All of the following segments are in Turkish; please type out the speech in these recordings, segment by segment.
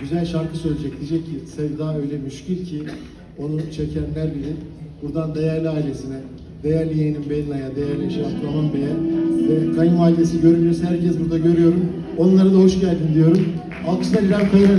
güzel şarkı söyleyecek. Diyecek ki sevda öyle müşkil ki onu çekenler bilir. Buradan değerli ailesine, değerli yeğenim Bella'ya, değerli eşi Abdurrahman Bey'e ve kayınvalidesi görünüyorsa herkes burada görüyorum. Onlara da hoş geldin diyorum. Alkışlar İrem Kayıran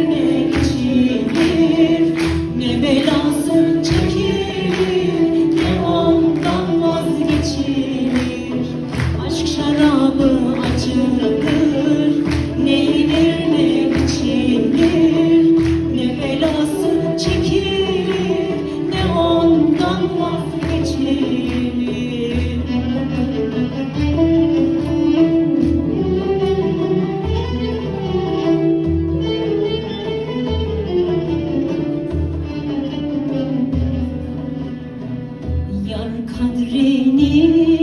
Yar kadrini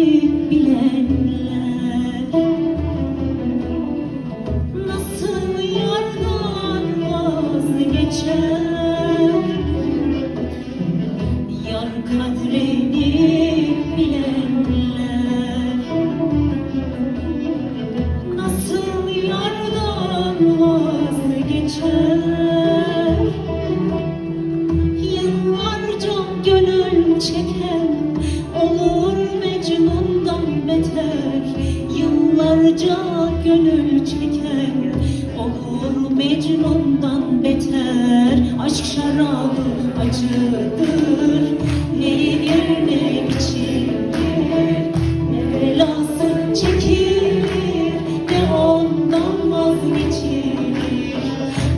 Yıllarca gönül çeken olur Mecnun'dan beter. Aşk şarabı acıdır ne yenir ne içilir? Ne belası çekilir ne ondan vazgeçilir?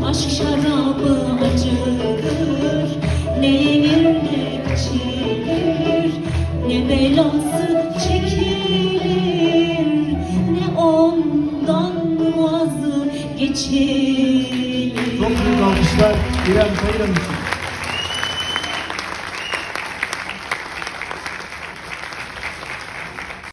Aşk şarabı acıdır Ne yenir ne içilir? Ne belası vazgeçilir Çok büyük alkışlar İrem Kayıran için.